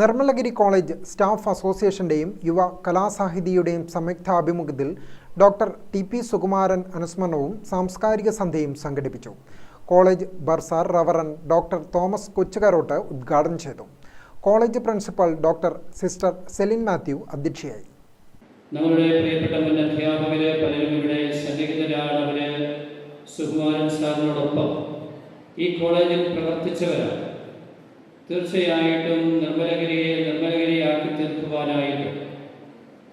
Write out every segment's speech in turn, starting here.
Nirmalagiri college staff അസോസിയേഷന്റെയും യുവ കലാസാഹിതിയുടെയും സംയുക്താഭിമുഖ്യത്തിൽ ഡോക്ടർ ടി പി സുകുമാരൻ അനുസ്മരണവും സാംസ്കാരിക സന്ധ്യയും സംഘടിപ്പിച്ചു. College bursar reverend doctor Thomas Kochukarottu ഉദ്ഘാടനം ചെയ്തു. College principal doctor sister Celine Mathew അധ്യക്ഷയായി. നമ്മുടെ പ്രിയപ്പെട്ട മുൻ അധ്യാപകര് പലരും ഇവിടെ സന്നിഹിതരാണ് അവർ സുകുമാരൻ സാറിനോടൊപ്പം ഈ കോളേജിൽ പ്രവർത്തിച്ചവരാണ്. തീർച്ചയായിട്ടും നിർമ്മലഗിരിയെ നിർമ്മലഗിരിയാക്കി തീർക്കുവാനായിട്ട്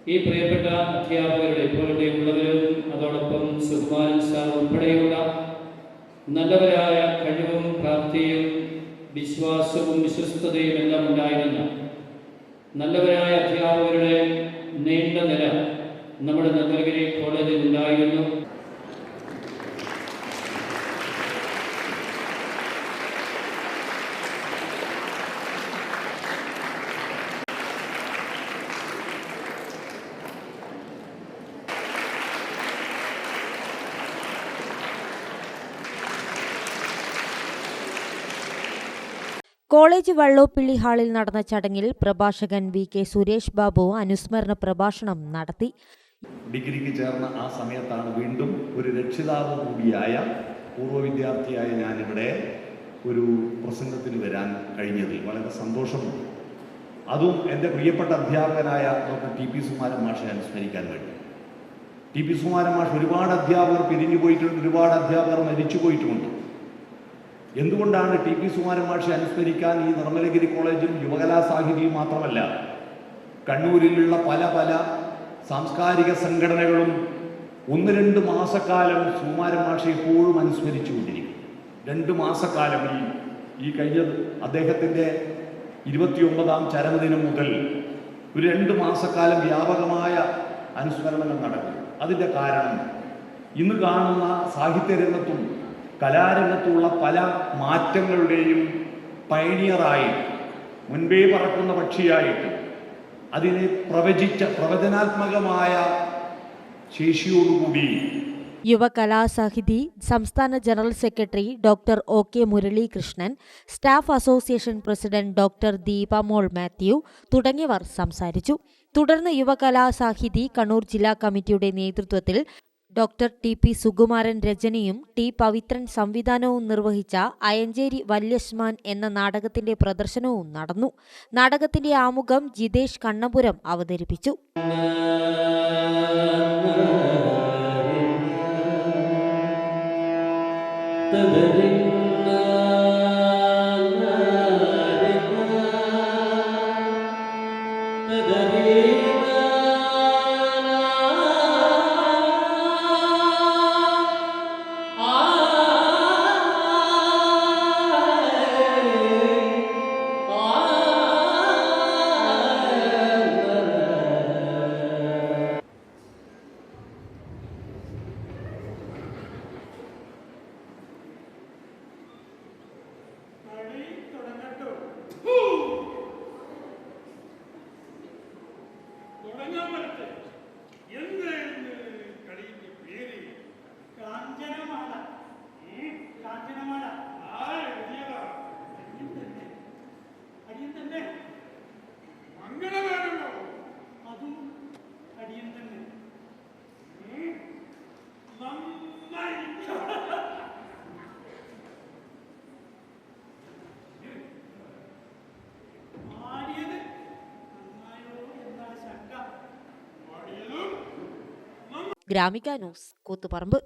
ഈ പ്രിയപ്പെട്ട അധ്യാപകരുടെ ഇപ്പോഴത്തെ ഉള്ളവരും അതോടൊപ്പം സുകുമാരൻ സാർ ഉൾപ്പെടെയുള്ള നല്ലവരായ കഴിവും പ്രാപ്തിയും വിശ്വാസവും വിശ്വസ്തതയും എല്ലാം ഉണ്ടായിരുന്ന നല്ലവരായ അധ്യാപകരുടെ നീണ്ട നില നമ്മുടെ നിർമ്മലഗിരി കോളേജിൽ ഉണ്ടായിരുന്നു. കോളേജ് വള്ളോപ്പിള്ളി ഹാളിൽ നടന്ന ചടങ്ങിൽ പ്രഭാഷകൻ വി കെ സുരേഷ് ബാബു അനുസ്മരണ പ്രഭാഷണം നടത്തി. ഡിഗ്രിക്ക് ചേർന്ന ആ സമയത്താണ് വീണ്ടും ഒരു രക്ഷിതാവ് കൂടിയായ പൂർവ വിദ്യാർത്ഥിയായ ഞാനിവിടെ ഒരു പ്രസംഗത്തിന് വരാൻ കഴിഞ്ഞതിൽ വളരെ സന്തോഷമുണ്ട്. അതും എന്റെ പ്രിയപ്പെട്ട അധ്യാപകനായ ഡോക്ടർ ടി പി സുമാരൻ മാഷെ അനുസ്മരിക്കാൻ വേണ്ടി. ടി പി സുമാരൻ മാഷ് ഒരുപാട് അധ്യാപകർ പിരിഞ്ഞു പോയിട്ടുണ്ട് ഒരുപാട് അധ്യാപകർ മരിച്ചു പോയിട്ടുമുണ്ട് എന്തുകൊണ്ടാണ് ടി പി സുമാരൻ മാഷെ അനുസ്മരിക്കാൻ ഈ നിർമ്മലഗിരി കോളേജും യുവകലാ സാഹിതിയും മാത്രമല്ല? കണ്ണൂരിലുള്ള പല പല സാംസ്കാരിക സംഘടനകളും ഒന്ന് രണ്ട് മാസക്കാലം സുമാരൻ മാഷെ എപ്പോഴും അനുസ്മരിച്ചു കൊണ്ടിരിക്കും രണ്ട് മാസക്കാലം ഈ ഈ കഴിഞ്ഞ അദ്ദേഹത്തിന്റെ ഇരുപത്തിയൊമ്പതാം ചരമദിനം മുതൽ ഒരു രണ്ട് മാസക്കാലം വ്യാപകമായ അനുസ്മരണങ്ങൾ നടക്കും അതിന്റെ കാരണം ഇന്ന് കാണുന്ന സാഹിത്യരംഗത്തും കലാരംഗത്തുള്ള പല മാറ്റങ്ങളുടെയും പയനിയറായി മുൻപേ പറക്കുന്ന പക്ഷിയായിട്ട് അതിനെ പ്രവചിച്ച പ്രവചനാത്മകമായ ശേഷിയോടുകൂടി. യുവകലാസാഹിതി സംസ്ഥാന general secretary doctor O K Muralikrishnan staff association president doctor Deepamol Mathew തുടങ്ങിയവർ സംസാരിച്ചു. തുടർന്ന് യുവകലാസാഹിതി കണ്ണൂർ ജില്ലാ കമ്മിറ്റിയുടെ നേതൃത്വത്തിൽ ഡോക്ടർ ടി പി സുകുമാരൻ രചനയും ടി പവിത്രൻ സംവിധാനവും നിർവഹിച്ച അയഞ്ചേരി വല്യശ്മാൻ എന്ന നാടകത്തിന്റെ പ്രദർശനവും നടന്നു. നാടകത്തിന്റെ ആമുഖം ജിതേഷ് കണ്ണപുരം അവതരിപ്പിച്ചു. കളി അതും അടിയൻ തന്നെ. ഉം, നന്നായി ആടിയത് നന്നായോ എന്നാണ് ശങ്ക. ആടിയതും ഗ്രാമിക ന്യൂസ് കൂത്തുപറമ്പ്.